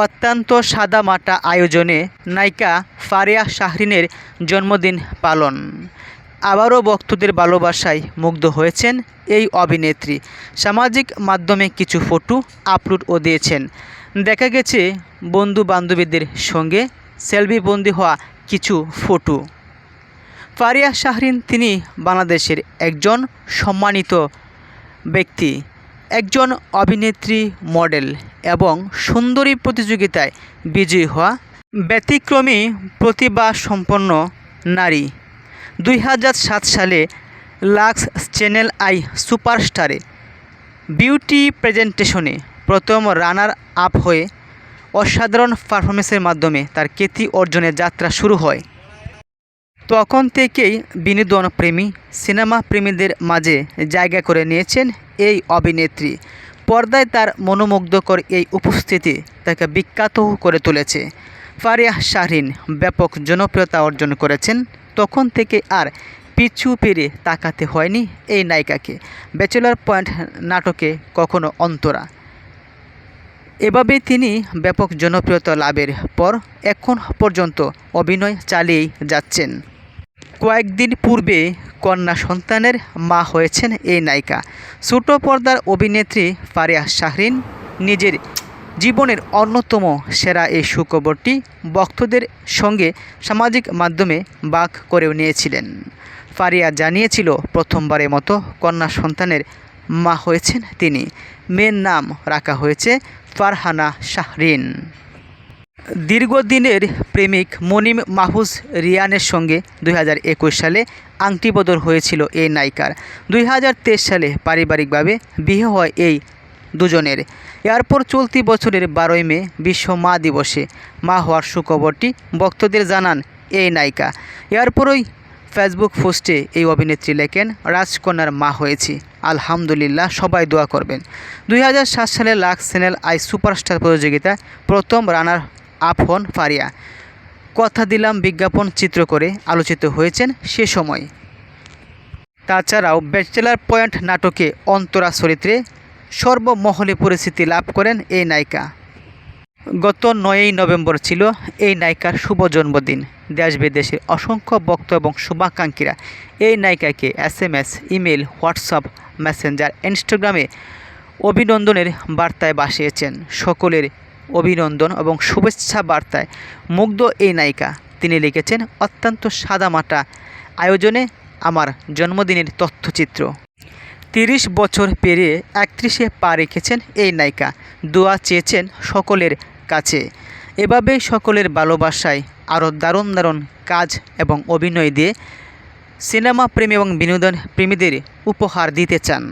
অত্যন্ত সাদামাটা আয়োজনে নায়িকা ফারিয়া শাহরিনের জন্মদিন পালন। আবারও ভক্তদের ভালোবাসায় মুগ্ধ হয়েছেন এই অভিনেত্রী। সামাজিক মাধ্যমে কিছু ফটো আপলোডও দিয়েছেন। দেখা গেছে বন্ধু বান্ধবীদের সঙ্গে সেলফিবন্দি হওয়া কিছু ফটো। ফারিয়া শাহরিন তিনি বাংলাদেশের একজন সম্মানিত ব্যক্তি। একজন অভিনেত্রী, মডেল এবং সুন্দরী প্রতিযোগিতায় বিজয়ী হওয়া ব্যতিক্রমী প্রতিভা সম্পন্ন নারী। দুই হাজার সাত সালে লাক্স চ্যানেল আই সুপারস্টারে বিউটি প্রেজেন্টেশনে প্রথম রানার আপ হয়ে অসাধারণ পারফরমেন্সের মাধ্যমে তার খ্যাতি অর্জনের যাত্রা শুরু হয়। তখন থেকেই বিনোদন প্রেমী, সিনেমা প্রেমীদের মাঝে জায়গা করে নিয়েছেন এই অভিনেত্রী। পর্দায় তার মনোমুগ্ধকর এই উপস্থিতি তাকে বিখ্যাত করে তুলেছে। ফারিয়া শাহরিন ব্যাপক জনপ্রিয়তা অর্জন করেছেন। তখন থেকে আর পিছু পেরে তাকাতে হয়নি এই নায়িকাকে। ব্যাচেলর পয়েন্ট নাটকে কখনো অন্তরা। এভাবে তিনি ব্যাপক জনপ্রিয়তা লাভের পর এখন পর্যন্ত অভিনয় চালিয়েই যাচ্ছেন। কয়েকদিন পূর্বে কন্যা সন্তানের মা হয়েছেন এই নায়িকা। ছোট পর্দার অভিনেত্রী ফারিয়া শাহরিন নিজের জীবনের অন্যতম সেরা এই সুখবরটি ভক্তদের সঙ্গে সামাজিক মাধ্যমে বাক করেও নিয়েছিলেন। ফারিয়া জানিয়েছিল, প্রথমবারের মতো কন্যা সন্তানের মা হয়েছেন তিনি। মেয়ের নাম রাখা হয়েছে ফারহানা শাহরিন। দীর্ঘদিনের প্রেমিক মনিম মাহুজ রিয়ানের সঙ্গে দুই হাজার একুশ সালে আংটি বদল হয়েছিল এই নায়িকার। দুই হাজার তেইশ সালে পারিবারিকভাবে বিয়ে হয় এই দুজনের। এরপর চলতি বছরের বারোই মে বিশ্ব মা দিবসে মা হওয়ার সুখবরটি ভক্তদের জানান এই নায়িকা। এরপরই ফেসবুক পোস্টে এই অভিনেত্রী লেখেন, রাজকন্যার মা হয়েছি। আলহামদুলিল্লাহ, সবাই দোয়া করবেন। দুই হাজার সাত সালে লাক্স চ্যানেল আই সুপারস্টার প্রতিযোগিতায় প্রথম রানার আপ হন ফারিয়া। কথা দিলাম বিজ্ঞাপন চিত্র করে আলোচিত হয়েছেন সে সময়। তাছাড়াও ব্যাচেলার পয়েন্ট নাটকে অন্তরা চরিত্রে সর্বমহলে পরিস্থিতি লাভ করেন এই নায়িকা। গত নয়ই নভেম্বর ছিল এই নায়িকার শুভ জন্মদিন। দেশ বিদেশের অসংখ্য ভক্ত এবং শুভাকাঙ্ক্ষীরা এই নায়িকাকে S M S email WhatsApp, messenger, ইনস্টাগ্রামে অভিনন্দনের বার্তায় বাসিয়েছেন। সকলের অভিনন্দন এবং শুভেচ্ছা বার্তায় মুগ্ধ এই নায়িকা। তিনি লিখেছেন, অত্যন্ত সাদামাটা আয়োজনে আমার জন্মদিনের তথ্যচিত্র। তিরিশ বছর পেরিয়ে একত্রিশে পা রেখেছেন এই নায়িকা। দোয়া চেয়েছেন সকলের কাছে। এভাবেই সকলের ভালোবাসায় আরও দারুণ দারুণ কাজ এবং অভিনয় দিয়ে সিনেমা প্রেমী এবং বিনোদন প্রেমীদের উপহার দিতে চান।